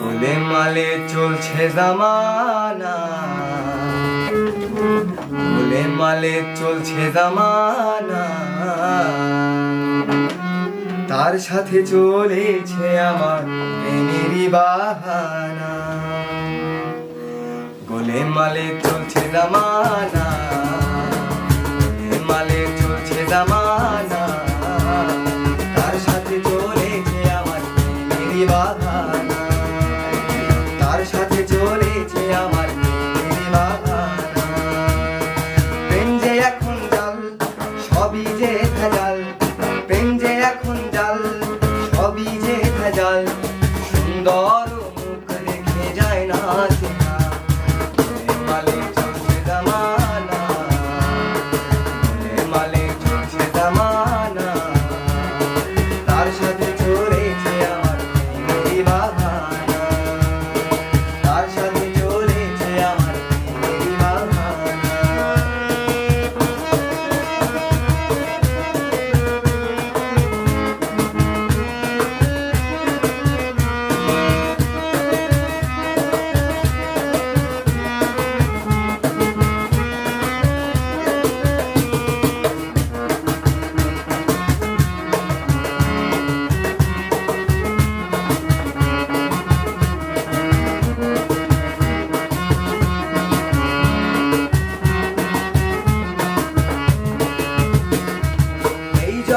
মালে মালে চলছে জামানা। মালে মালে চলছে জামানা। তার সাথে চলেছে আমার প্রেমেরই বাহানা। গোলে মালে চলছে জামানা। মালে চলছে জামানা। তার সাথে চলেছে আমার প্রেমেরই বাহানা। 这样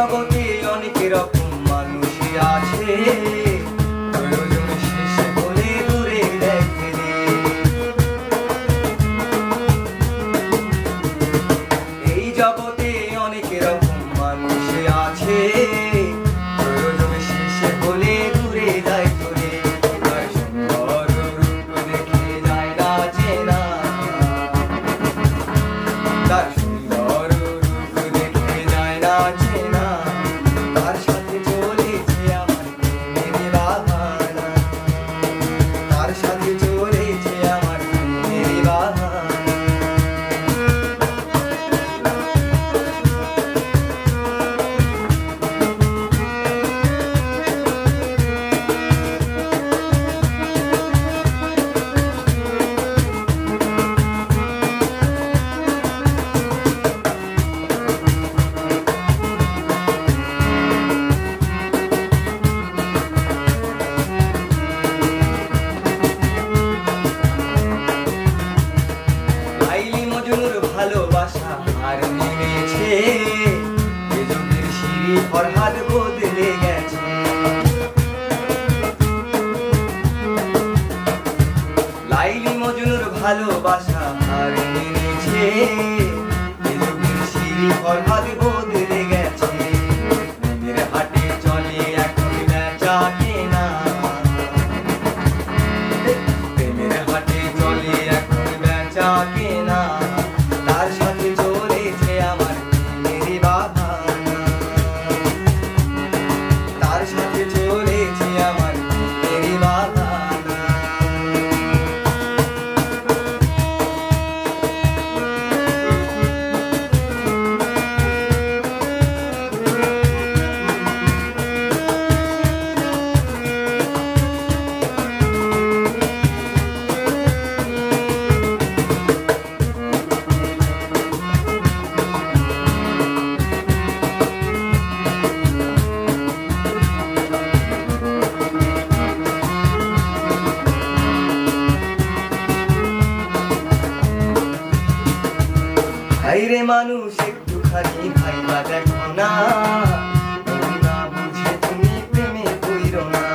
double সিঁড়ি ফরহাদ বদলে গেছে। লাইলি মজনুর ভালোবাসা হার মেনেছে সিঁড়ি ফরহাদ বদলে চাই রে মানুষ একটুখানি ভাইবা দেখো না। না বুঝে তুমি প্রেমে কইর না।